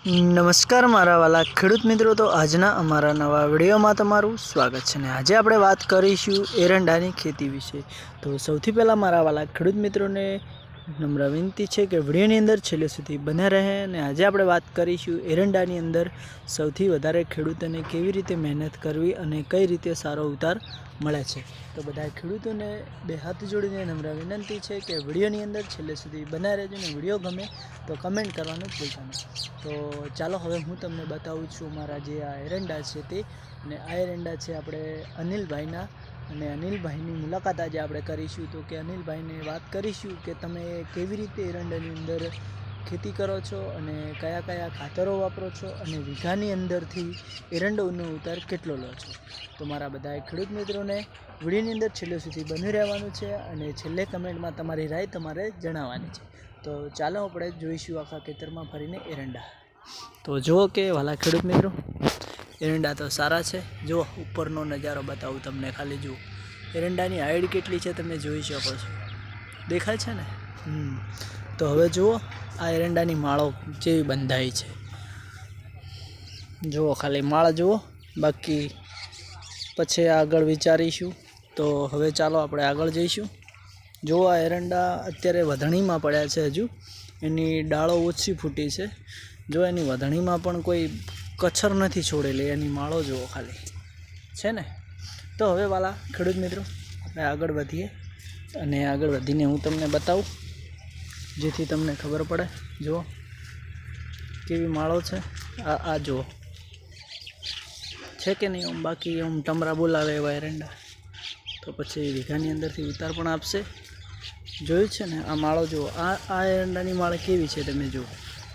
નમસ્કાર મારા વાલા ખેડૂત મિત્રો, તો આજના અમારા નવા વિડીયોમાં તમારું સ્વાગત છે ને આજે આપણે વાત કરીશું એરંડાની ખેતી વિશે. તો સૌથી પહેલાં મારા વાલા ખેડૂત મિત્રોને નમ્ર વિનંતી છે કે વિડીયોની અંદર છેલ્લે સુધી બન્યા રહે અને આજે આપણે વાત કરીશું એરંડાની અંદર સૌથી વધારે ખેડૂતોને કેવી રીતે મહેનત કરવી અને કઈ રીતે સારો ઉતાર મળે છે. તો બધા ખેડૂતોને બે હાથ જોડીને નમ્ર વિનંતી છે કે વિડીયોની અંદર છેલ્લે સુધી બનાવી રહેજો અને વીડિયો ગમે તો કમેન્ટ કરવાનું ભૂલતા નહીં. તો ચાલો હવે હું તમને બતાવું છું મારા જે આ એરંડા છે તે. અને આ એરંડા છે આપણે અનિલભાઈના. અને અનિલભાઈની મુલાકાત આજે આપણે કરીશું. તો કે અનિલભાઈને વાત કરીશું કે તમે કેવી રીતે એરંડાની અંદર ખેતી કરો છો અને કયા કયા ખાતરો વાપરો છો અને વીઘાની અંદરથી એરંડોનો ઉતાર કેટલો લો છો? તો મારા બધા ખેડૂત મિત્રોને વિડીયોની અંદર છેલ્લે સુધી બની રહેવાનું છે અને છેલ્લે કમેન્ટમાં તમારી રાય તમારે જણાવવાની છે. તો ચાલો આપણે જોઈશું આખા ખેતરમાં ફરીને એરંડા. તો જુઓ કે વાલા ખેડૂત મિત્રો, એરંડા તો સારા છે. જુઓ, ઉપરનો નજારો બતાવું તમને ખાલી જુઓ. એરંડાની હાઈટ કેટલી છે તમે જોઈ શકો છો. દેખાય છે ને? તો હવે જુઓ આ એરંડાની માળો જેવી બંધાઈ છે. જુઓ ખાલી માળ જુઓ. બાકી પછી આગળ વિચારીશું. તો હવે ચાલો આપણે આગળ જઈશું. જો આ એરંડા અત્યારે વધણીમાં પડ્યા છે હજુ. એની ડાળો ઓછી ફૂટી છે. જો એની વધણીમાં પણ કોઈ કચ્છર નથી છોડેલી. એની માળો જુઓ ખાલી. છે ને? તો હવે વાલા, ખેડૂત મિત્રો, આપણે આગળ વધીએ. અને આગળ વધીને હું તમને બતાવું. જેથી તમને ખબર પડે. જુઓ, કેવી માળો છે. આ આ જુઓ. છે કે નહીં આમ? બાકી આમ ટમરા બોલાવે એવા એરંડા. તો પછી વીઘાની અંદરથી ઉતાર પણ આપશે. જોયું છે ને, આ માળો જુઓ. આ આ એરંડાની માળ કેવી છે તમે જુઓ.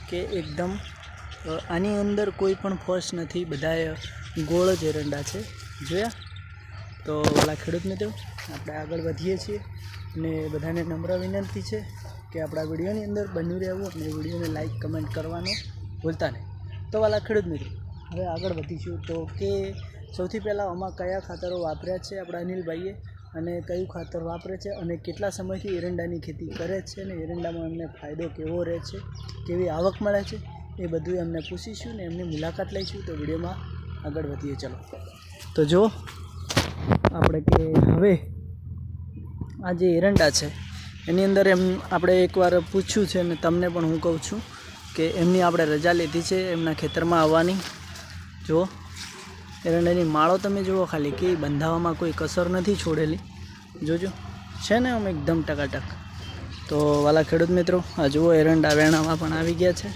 કે એકદમ આની અંદર કોઈ પણ ફોસ નથી. બધાએ ગોળ જ એરંડા છે. જોયા? તો ઓલા ખેડૂત મિત્રો, આપણે આગળ વધીએ છીએ. અને બધાને નમ્ર વિનંતી છે. કે આપણા વિડીયોની અંદર બન્યું રહેવું અને વિડીયોને લાઈક કમેન્ટ કરવાનો ભૂલતા નહીં. તો વાલા ખેડૂત મિત્રો, હવે આગળ વધીશું. તો કે સૌથી પહેલાં આમાં કયા ખાતરો વાપર્યા છે આપણા અનિલભાઈએ અને કયું ખાતર વાપરે છે અને કેટલા સમયથી એરંડાની ખેતી કરે છે અને એરંડામાં એમને ફાયદો કેવો રહે છે, કેવી આવક મળે છે, એ બધું એમને પૂછીશું ને એમની મુલાકાત લઈશું. તો વિડીયોમાં આગળ વધીએ. ચલો. તો જો, આપણે કે હવે આ જે એરંડા છે એની અંદર એમ આપણે એકવાર પૂછ્યું છે અને તમને પણ હું કહું છું કે એમની આપણે રજા લીધી છે એમના ખેતરમાં આવવાની. જુઓ, એરંડાની માળો તમે જુઓ ખાલી કે બંધાવામાં કોઈ કસર નથી છોડેલી. જોજો, છે ને આમ એકદમ ટકાટક. તો વાલા ખેડૂત મિત્રો, આ જુઓ એરંડા વેણામાં પણ આવી ગયા છે.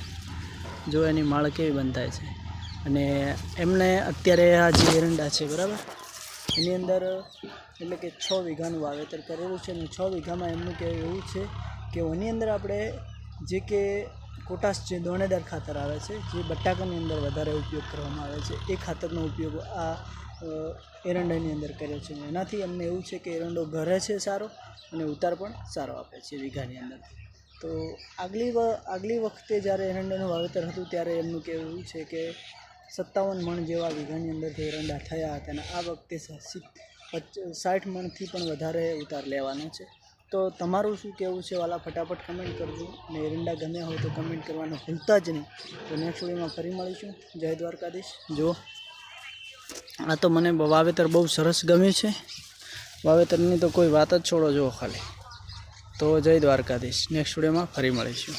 જો એની માળ કેવી બંધાય છે. અને એમને અત્યારે આ જે એરંડા છે, બરાબર? એની અંદર, એટલે કે છ વીઘાનું વાવેતર કરેલું છે અને છ વીઘામાં એમનું કહેવું એવું છે કે એની અંદર આપણે જે કે પોટાશ જે દોણેદાર ખાતર આવે છે, જે બટાકાની અંદર વધારે ઉપયોગ કરવામાં આવે છે, એ ખાતરનો ઉપયોગ આ એરંડાની અંદર કર્યો છે. એનાથી અમને એવું છે કે એરંડો ઘરે છે સારો અને ઉતાર પણ સારો આપે છે વીઘાની અંદર. તો આગલી આગલી વખતે જ્યારે એરંડાનું વાવેતર હતું ત્યારે એમનું કહેવું છે કે સત્તાવન મણ જેવા વીઘાની અંદરથી એરંડા થયા હતા અને આ વખતે સાઠ મણથી પણ વધારે ઉતાર લેવાનો છે. તો તમારું શું કહેવું છે? વાલા, ફટાફટ કમેન્ટ કરજો. અને એરંડા ગમ્યા હોય તો કમેન્ટ કરવાનું ભૂલતા જ નહીં. તો નેક્સ્ટ વિડીયોમાં ફરી મળીશું. જય દ્વારકાધીશ. જુઓ આ તો મને વાવેતર બહુ સરસ ગમ્યું છે. વાવેતરની તો કોઈ વાત જ છોડો જુઓ ખાલી. તો જય દ્વારકાધીશ. નેક્સ્ટ વિડીયોમાં ફરી મળીશું.